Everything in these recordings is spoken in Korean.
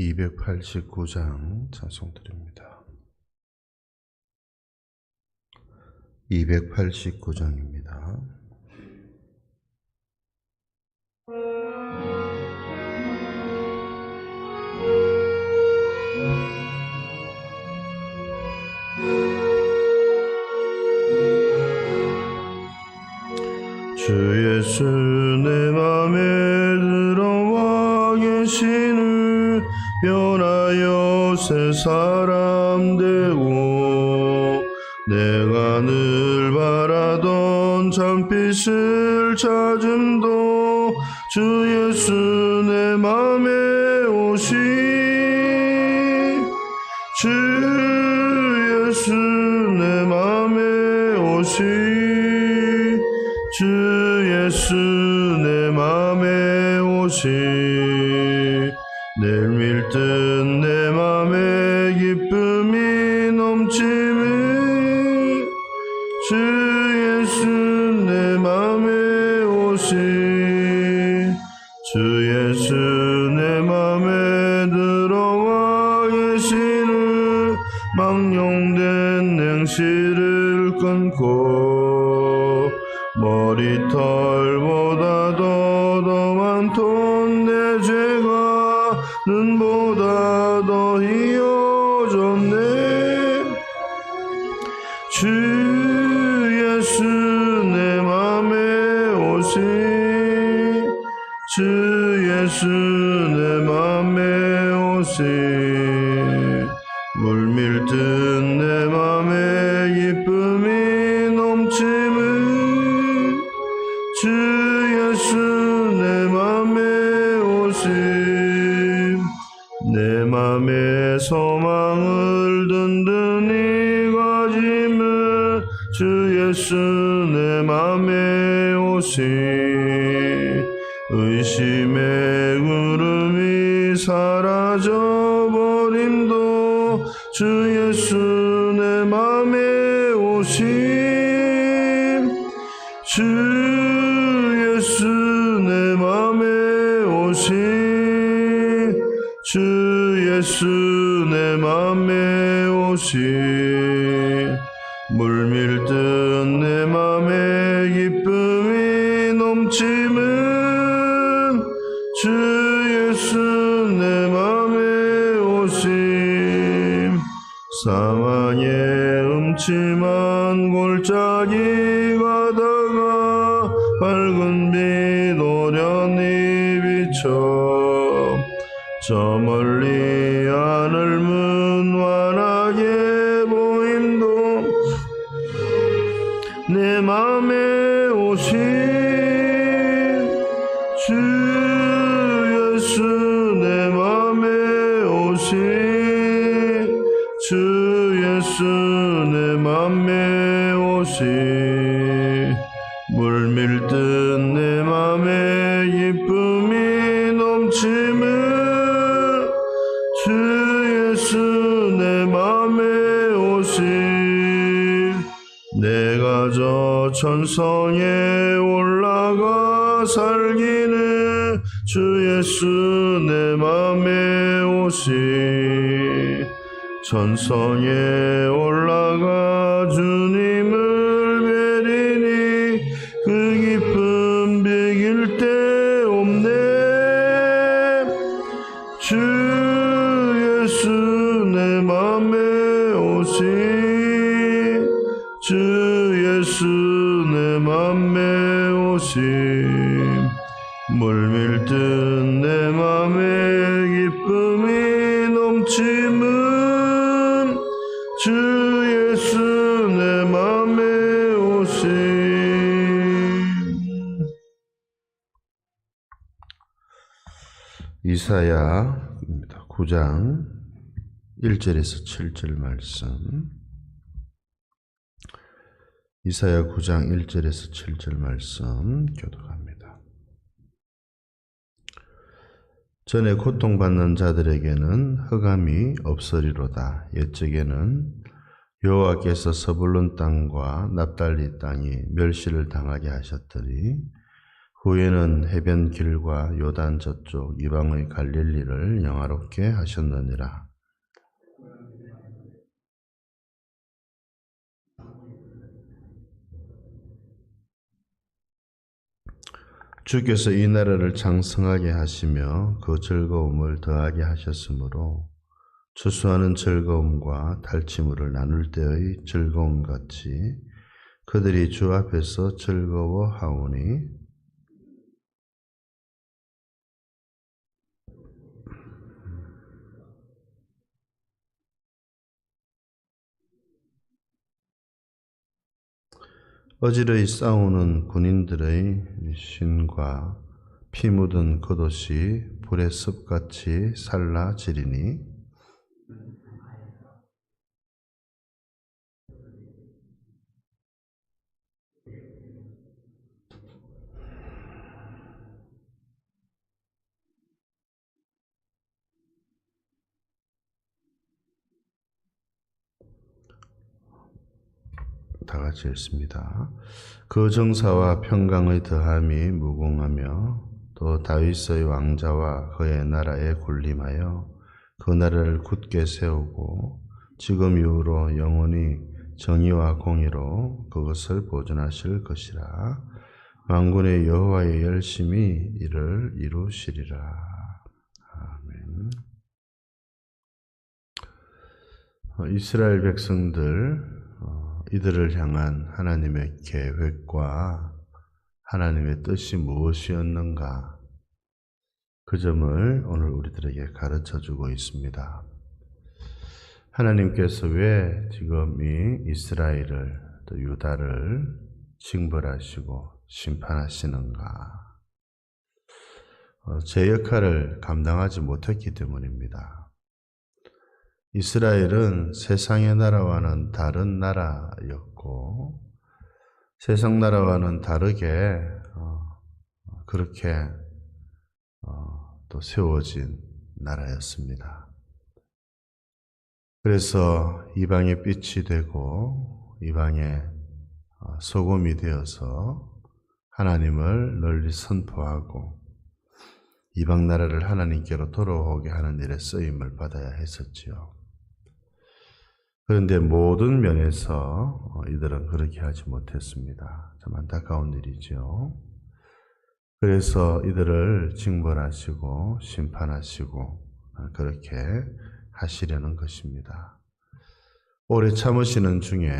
289장 찬송 드립니다. 289장입니다. 주 예수 내 맘에 들어와 계시는 변하여 새 사람 되고 내가 늘 바라던 참빛을 찾음도 주 예수 내 맘에 오시. 주 예수 내 맘에 오시. 주 예수 내 맘에 오시 희어졌네 주 예수 내 맘에 오시 주 오시 의심의 구름이 사라져 버림도 주 예수 내 맘에 오심. 주 예수 내 맘에 오심. 주 예수 내 맘에 오시 골짜기 가다가 밝은 빛 오련히 비쳐 저 멀리 하늘 문 환하게 보임도 내 맘에 오신 물밀듯 내 맘에 기쁨이 넘치는 주 예수 내 맘에 오신 내가 저 천성에 올라가 살기는 주 예수 내 맘에 오시 천성에 올라가 주님 이사야입니다. 9장 1절에서 7절 말씀. 이사야 9장 1절에서 7절 말씀 교독합니다. 전에 고통받는 자들에게는 흑암이 없으리로다. 옛적에는 여호와께서 서불론 땅과 납달리 땅이 멸시를 당하게 하셨더니 후에는 해변 길과 요단 저쪽 이방의 갈릴리를 영화롭게 하셨느니라. 주께서 이 나라를 장성하게 하시며 그 즐거움을 더하게 하셨으므로 추수하는 즐거움과 탈취물을 나눌 때의 즐거움 같이 그들이 주 앞에서 즐거워하오니 어지러이 싸우는 군인들의 신과 피 묻은 겉옷이 불의 습같이 살라지리니 다 같이 읽습니다. 그 정사와 평강의 더함이 무궁하며 또 다윗의 왕자와 그의 나라에 군림하여 그 나라를 굳게 세우고 지금 이후로 영원히 정의와 공의로 그것을 보존하실 것이라. 만군의 여호와의 열심히 이를 이루시리라. 아멘. 어, 이스라엘 백성들 이들을 향한 하나님의 계획과 하나님의 뜻이 무엇이었는가 그 점을 오늘 우리들에게 가르쳐 주고 있습니다. 하나님께서 왜 지금 이 이스라엘을 또 유다를 징벌하시고 심판하시는가? 어, 제 역할을 감당하지 못했기 때문입니다. 이스라엘은 세상의 나라와는 다른 나라였고 세상 나라와는 다르게 어, 그렇게 어, 또 세워진 나라였습니다. 그래서 이방의 빛이 되고 이방의 어, 소금이 되어서 하나님을 널리 선포하고 이방 나라를 하나님께로 돌아오게 하는 일에 쓰임을 받아야 했었지요. 그런데 모든 면에서 어, 이들은 그렇게 하지 못했습니다. 참 안타까운 일이죠. 그래서 이들을 징벌하시고 심판하시고 어, 그렇게 하시려는 것입니다. 오래 참으시는 중에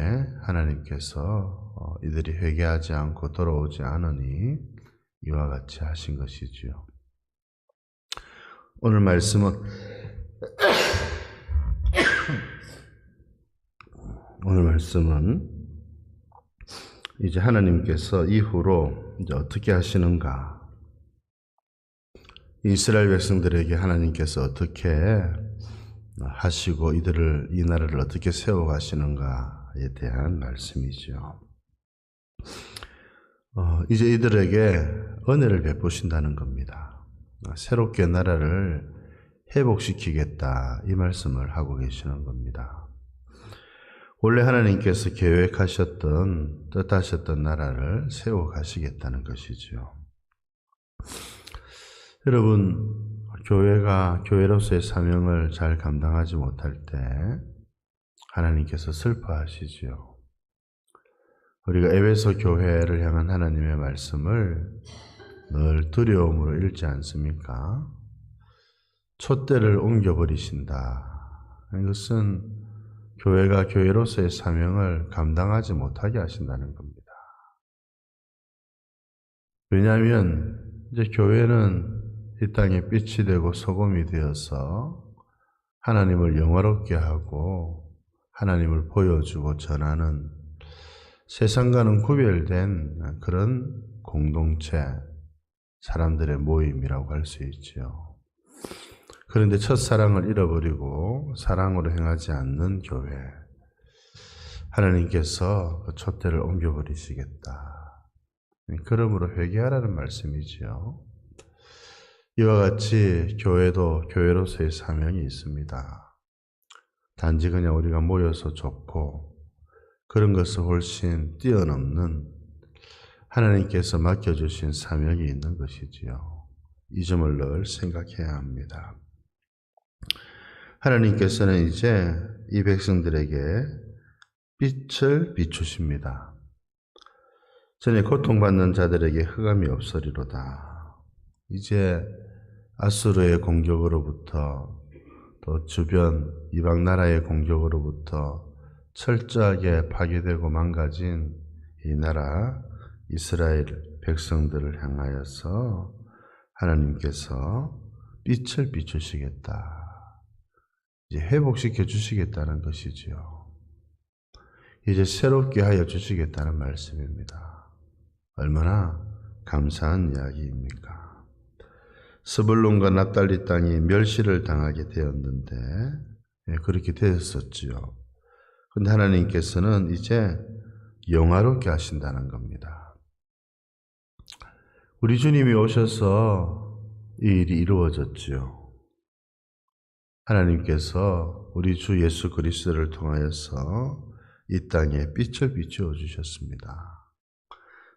하나님께서 어, 이들이 회개하지 않고 돌아오지 않으니 이와 같이 하신 것이지요. 오늘 말씀은 오늘 말씀은 이제 하나님께서 이후로 이제 어떻게 하시는가? 이스라엘 백성들에게 하나님께서 어떻게 하시고 이들을 이 나라를 어떻게 세워 가시는가에 대한 말씀이죠. 어, 이제 이들에게 은혜를 베푸신다는 겁니다. 새롭게 나라를 회복시키겠다 이 말씀을 하고 계시는 겁니다. 원래 하나님께서 계획하셨던 뜻하셨던 나라를 세워 가시겠다는 것이죠. 여러분 교회가 교회로서의 사명을 잘 감당하지 못할 때 하나님께서 슬퍼하시지요. 우리가 에베소 교회를 향한 하나님의 말씀을 늘 두려움으로 읽지 않습니까? 촛대를 옮겨버리신다. 이것은 교회가 교회로서의 사명을 감당하지 못하게 하신다는 겁니다. 왜냐하면 이제 교회는 이 땅에 빛이 되고 소금이 되어서 하나님을 영화롭게 하고 하나님을 보여주고 전하는 세상과는 구별된 그런 공동체, 사람들의 모임이라고 할 수 있죠. 그런데 첫사랑을 잃어버리고 사랑으로 행하지 않는 교회. 하나님께서 그 촛대를 옮겨버리시겠다. 그러므로 회개하라는 말씀이지요. 이와 같이 교회도 교회로서의 사명이 있습니다. 단지 그냥 우리가 모여서 좋고 그런 것을 훨씬 뛰어넘는 하나님께서 맡겨주신 사명이 있는 것이지요. 이 점을 늘 생각해야 합니다. 하나님께서는 이제 이 백성들에게 빛을 비추십니다. 전에 고통받는 자들에게 흑암이 없으리로다. 이제 아수르의 공격으로부터 또 주변 이방 나라의 공격으로부터 철저하게 파괴되고 망가진 이 나라 이스라엘 백성들을 향하여서 하나님께서 빛을 비추시겠다. 이제 회복시켜 주시겠다는 것이지요. 이제 새롭게 하여 주시겠다는 말씀입니다. 얼마나 감사한 이야기입니까? 스불론과 납달리 땅이 멸시를 당하게 되었는데 예, 그렇게 되었었지요. 근데 하나님께서는 이제 영화롭게 하신다는 겁니다. 우리 주님이 오셔서 이 일이 이루어졌지요. 하나님께서 우리 주 예수 그리스도를 통하여서 이 땅에 빛을 비추어 주셨습니다.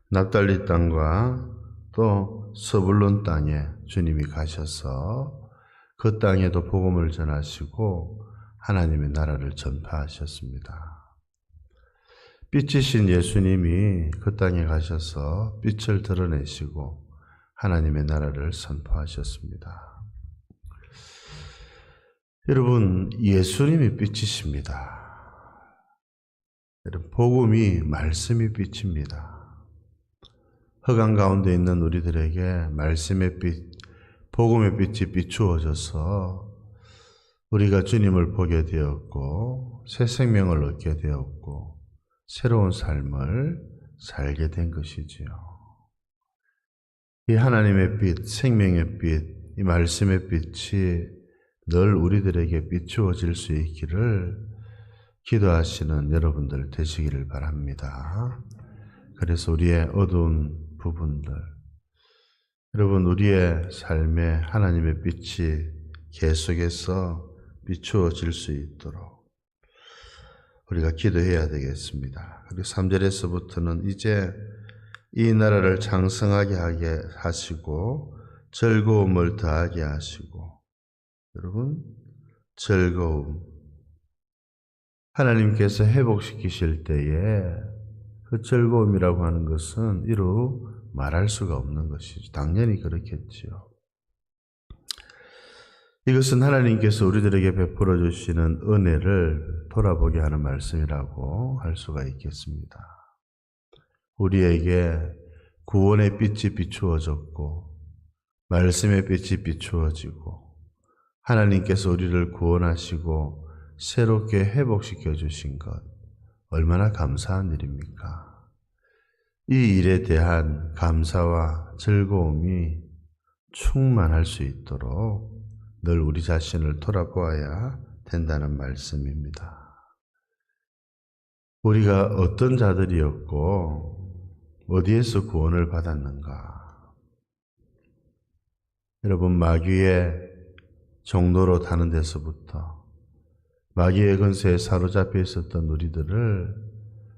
납달리 땅과 또 서불론 땅에 주님이 가셔서 그 땅에도 복음을 전하시고 하나님의 나라를 전파하셨습니다. 빛이신 예수님이 그 땅에 가셔서 빛을 드러내시고 하나님의 나라를 선포하셨습니다. 여러분, 예수님이 빛이십니다. 여러분, 복음이 말씀이 빛입니다. 흑암 가운데 있는 우리들에게 말씀의 빛, 복음의 빛이 비추어져서 우리가 주님을 보게 되었고 새 생명을 얻게 되었고 새로운 삶을 살게 된 것이지요. 이 하나님의 빛, 생명의 빛, 이 말씀의 빛이 늘 우리들에게 비추어질 수 있기를 기도하시는 여러분들 되시기를 바랍니다. 그래서 우리의 어두운 부분들. 여러분, 우리의 삶에 하나님의 빛이 계속해서 비추어질 수 있도록 우리가 기도해야 되겠습니다. 그리고 3절에서부터는 이제 이 나라를 장성하게 하게 하시고 즐거움을 더하게 하시고 여러분 즐거움 하나님께서 회복시키실 때에 그 즐거움이라고 하는 것은 이루 말할 수가 없는 것이죠. 당연히 그렇겠지요. 이것은 하나님께서 우리들에게 베풀어 주시는 은혜를 돌아보게 하는 말씀이라고 할 수가 있겠습니다. 우리에게 구원의 빛이 비추어졌고, 말씀의 빛이 비추어지고, 하나님께서 우리를 구원하시고 새롭게 회복시켜 주신 것, 얼마나 감사한 일입니까? 이 일에 대한 감사와 즐거움이 충만할 수 있도록 늘 우리 자신을 돌아보아야 된다는 말씀입니다. 우리가 어떤 자들이었고, 어디에서 구원을 받았는가? 여러분, 마귀의 종로로 다는 데서부터 마귀의 근세에 사로잡혀 있었던 우리들을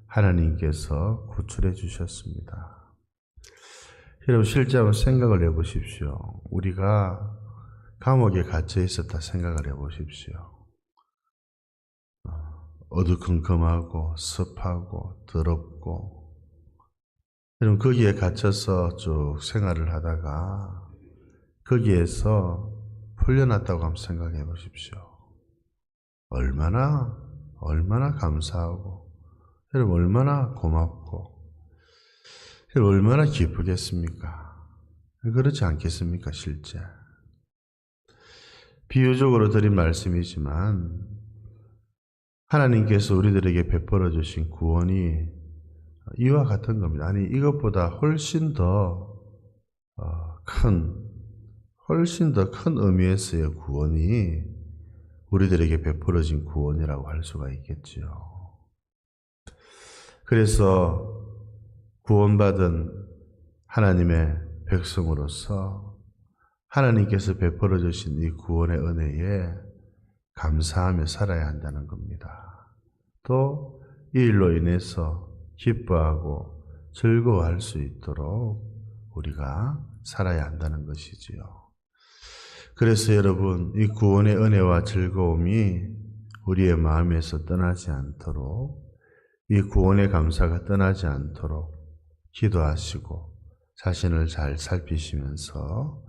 하나님께서 구출해 주셨습니다. 여러분 실제 한번 생각을 해보십시오. 우리가 감옥에 갇혀 있었다 생각을 해보십시오. 어, 어두컴컴하고 습하고 더럽고 여러분 거기에 갇혀서 쭉 생활을 하다가 거기에서 풀려났다고 한번 생각해 보십시오. 얼마나 얼마나 감사하고 여러분 얼마나 고맙고 여러분 얼마나 기쁘겠습니까? 그렇지 않겠습니까 실제? 비유적으로 드린 말씀이지만 하나님께서 우리들에게 베풀어 주신 구원이 이와 같은 겁니다. 아니 이것보다 훨씬 더큰 어, 훨씬 더 큰 의미에서의 구원이 우리들에게 베풀어진 구원이라고 할 수가 있겠지요. 그래서 구원받은 하나님의 백성으로서 하나님께서 베풀어 주신 이 구원의 은혜에 감사하며 살아야 한다는 겁니다. 또 이 일로 인해서 기뻐하고 즐거워할 수 있도록 우리가 살아야 한다는 것이지요. 그래서 여러분, 이 구원의 은혜와 즐거움이 우리의 마음에서 떠나지 않도록 이 구원의 감사가 떠나지 않도록 기도하시고 자신을 잘 살피시면서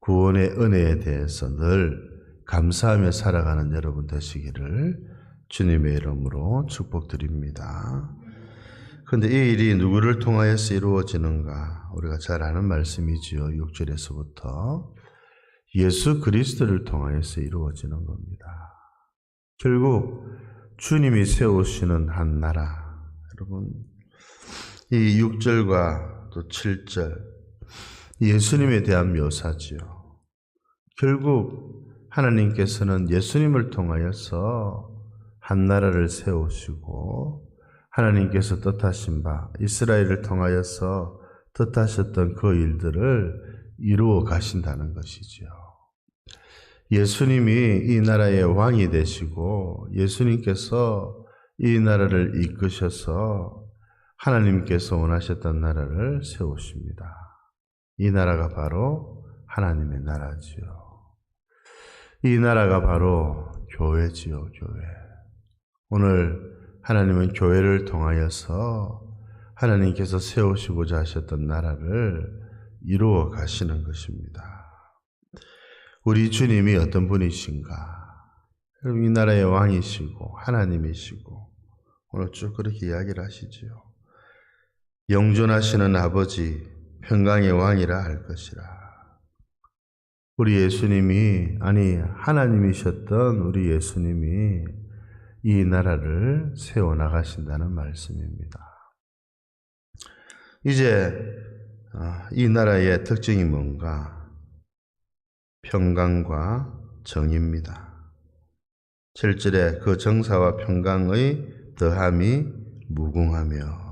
구원의 은혜에 대해서 늘 감사하며 살아가는 여러분 되시기를 주님의 이름으로 축복드립니다. 그런데 이 일이 누구를 통하여서 이루어지는가? 우리가 잘 아는 말씀이지요. 6절에서부터 예수 그리스도를 통하여서 이루어지는 겁니다. 결국 주님이 세우시는 한 나라. 여러분, 이 6절과 또 7절, 예수님에 대한 묘사지요. 결국 하나님께서는 예수님을 통하여서 한 나라를 세우시고 하나님께서 뜻하신 바 이스라엘을 통하여서 뜻하셨던 그 일들을 이루어 가신다는 것이지요. 예수님이 이 나라의 왕이 되시고 예수님께서 이 나라를 이끄셔서 하나님께서 원하셨던 나라를 세우십니다. 이 나라가 바로 하나님의 나라지요. 이 나라가 바로 교회지요, 교회. 오늘 하나님은 교회를 통하여서 하나님께서 세우시고자 하셨던 나라를 이루어 가시는 것입니다. 우리 주님이 어떤 분이신가? 이 나라의 왕이시고, 하나님이시고, 오늘 쭉 그렇게 이야기를 하시지요. 영존하시는 아버지, 평강의 왕이라 할 것이라. 우리 예수님이, 아니, 하나님이셨던 우리 예수님이 이 나라를 세워 나가신다는 말씀입니다. 이제, 아, 이 나라의 특징이 뭔가? 평강과 정입니다. 7절에 그 정사와 평강의 더함이 무궁하며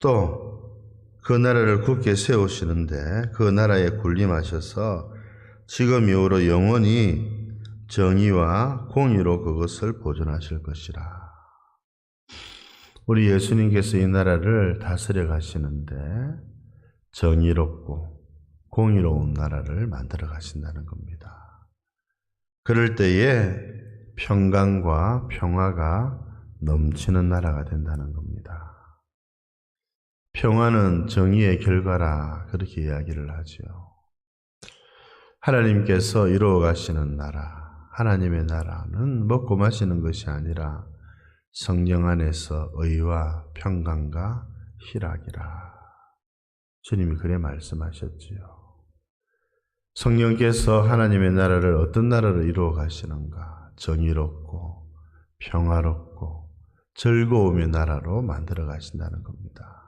또 그 나라를 굳게 세우시는데 그 나라에 군림하셔서 지금 이후로 영원히 정의와 공의로 그것을 보존하실 것이라. 우리 예수님께서 이 나라를 다스려 가시는데 정의롭고 공의로운 나라를 만들어 가신다는 겁니다. 그럴 때에 평강과 평화가 넘치는 나라가 된다는 겁니다. 평화는 정의의 결과라 그렇게 이야기를 하지요. 하나님께서 이루어 가시는 나라, 하나님의 나라는 먹고 마시는 것이 아니라 성령 안에서 의와 평강과 희락이라. 주님이 그래 말씀하셨지요. 성령께서 하나님의 나라를 어떤 나라를 이루어 가시는가? 정의롭고 평화롭고 즐거움의 나라로 만들어 가신다는 겁니다.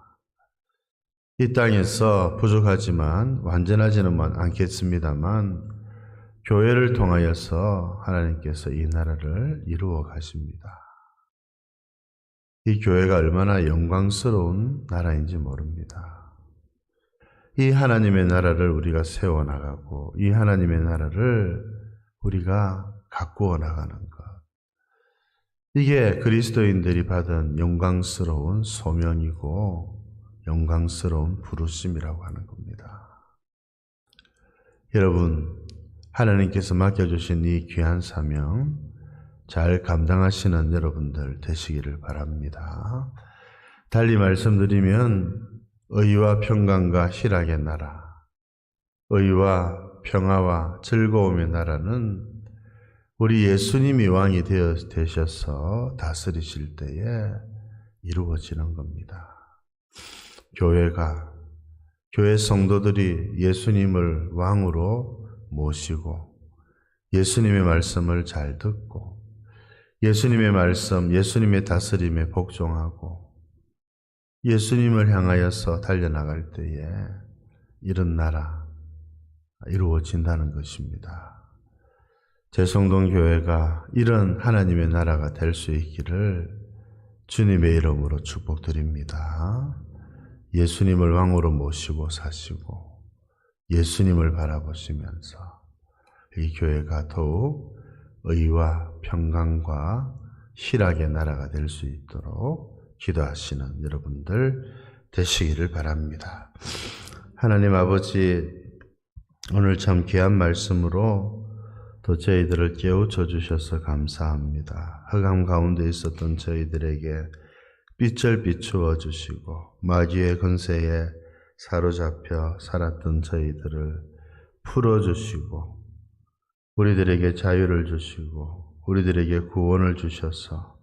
이 땅에서 부족하지만 완전하지는 않겠습니다만 교회를 통하여서 하나님께서 이 나라를 이루어 가십니다. 이 교회가 얼마나 영광스러운 나라인지 모릅니다. 이 하나님의 나라를 우리가 세워나가고 이 하나님의 나라를 우리가 가꾸어 나가는 것. 이게 그리스도인들이 받은 영광스러운 소명이고 영광스러운 부르심이라고 하는 겁니다. 여러분, 하나님께서 맡겨주신 이 귀한 사명 잘 감당하시는 여러분들 되시기를 바랍니다. 달리 말씀드리면 의와 평강과 희락의 나라, 의와 평화와 즐거움의 나라는 우리 예수님이 왕이 되어 되셔서 다스리실 때에 이루어지는 겁니다. 교회가 교회 성도들이 예수님을 왕으로 모시고 예수님의 말씀을 잘 듣고 예수님의 말씀, 예수님의 다스림에 복종하고 예수님을 향하여서 달려나갈 때에 이런 나라 이루어진다는 것입니다. 제성동 교회가 이런 하나님의 나라가 될 수 있기를 주님의 이름으로 축복드립니다. 예수님을 왕으로 모시고 사시고 예수님을 바라보시면서 이 교회가 더욱 의와 평강과 희락의 나라가 될 수 있도록 기도하시는 여러분들 되시기를 바랍니다. 하나님 아버지, 오늘 참 귀한 말씀으로 또 저희들을 깨우쳐 주셔서 감사합니다. 흑암 가운데 있었던 저희들에게 빛을 비추어 주시고 마귀의 권세에 사로잡혀 살았던 저희들을 풀어 주시고 우리들에게 자유를 주시고 우리들에게 구원을 주셔서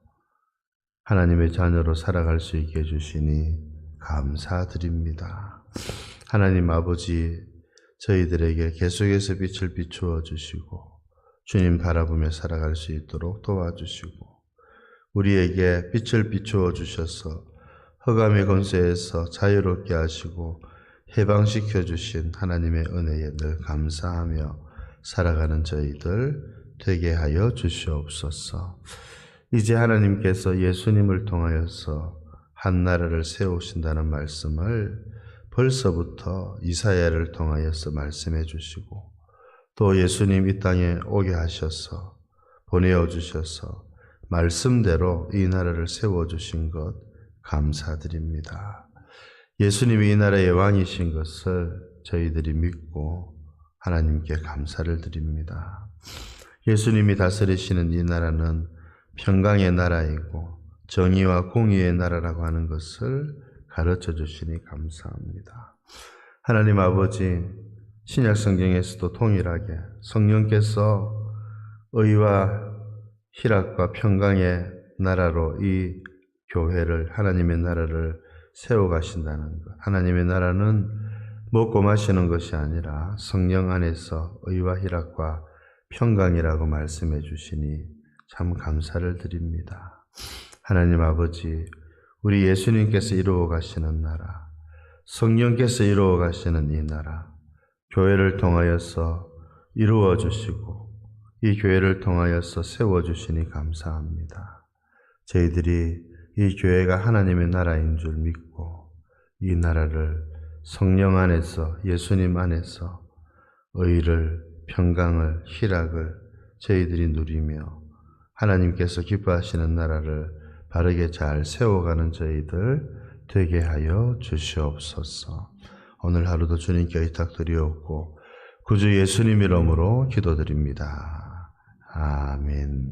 하나님의 자녀로 살아갈 수 있게 해주시니 감사드립니다. 하나님 아버지, 저희들에게 계속해서 빛을 비추어 주시고, 주님 바라보며 살아갈 수 있도록 도와주시고, 우리에게 빛을 비추어 주셔서 허감의 권세에서 자유롭게 하시고 해방시켜 주신 하나님의 은혜에 늘 감사하며 살아가는 저희들 되게 하여 주시옵소서. 이제 하나님께서 예수님을 통하여서 한 나라를 세우신다는 말씀을 벌써부터 이사야를 통하여서 말씀해 주시고 또 예수님 이 땅에 오게 하셔서 보내어 주셔서 말씀대로 이 나라를 세워 주신 것 감사드립니다. 예수님이 이 나라의 왕이신 것을 저희들이 믿고 하나님께 감사를 드립니다. 예수님이 다스리시는 이 나라는 평강의 나라이고 정의와 공의의 나라라고 하는 것을 가르쳐 주시니 감사합니다. 하나님 아버지, 신약 성경에서도 동일하게 성령께서 의와 희락과 평강의 나라로 이 교회를 하나님의 나라를 세워 가신다는 것. 하나님의 나라는 먹고 마시는 것이 아니라 성령 안에서 의와 희락과 평강이라고 말씀해 주시니 참 감사를 드립니다. 하나님 아버지, 우리 예수님께서 이루어 가시는 나라, 성령께서 이루어 가시는 이 나라, 교회를 통하여서 이루어 주시고, 이 교회를 통하여서 세워 주시니 감사합니다. 저희들이 이 교회가 하나님의 나라인 줄 믿고, 이 나라를 성령 안에서, 예수님 안에서 의를, 평강을, 희락을 저희들이 누리며 하나님께서 기뻐하시는 나라를 바르게 잘 세워가는 저희들 되게 하여 주시옵소서. 오늘 하루도 주님께 의탁드리옵고 구주 예수님 이름으로 기도드립니다. 아멘.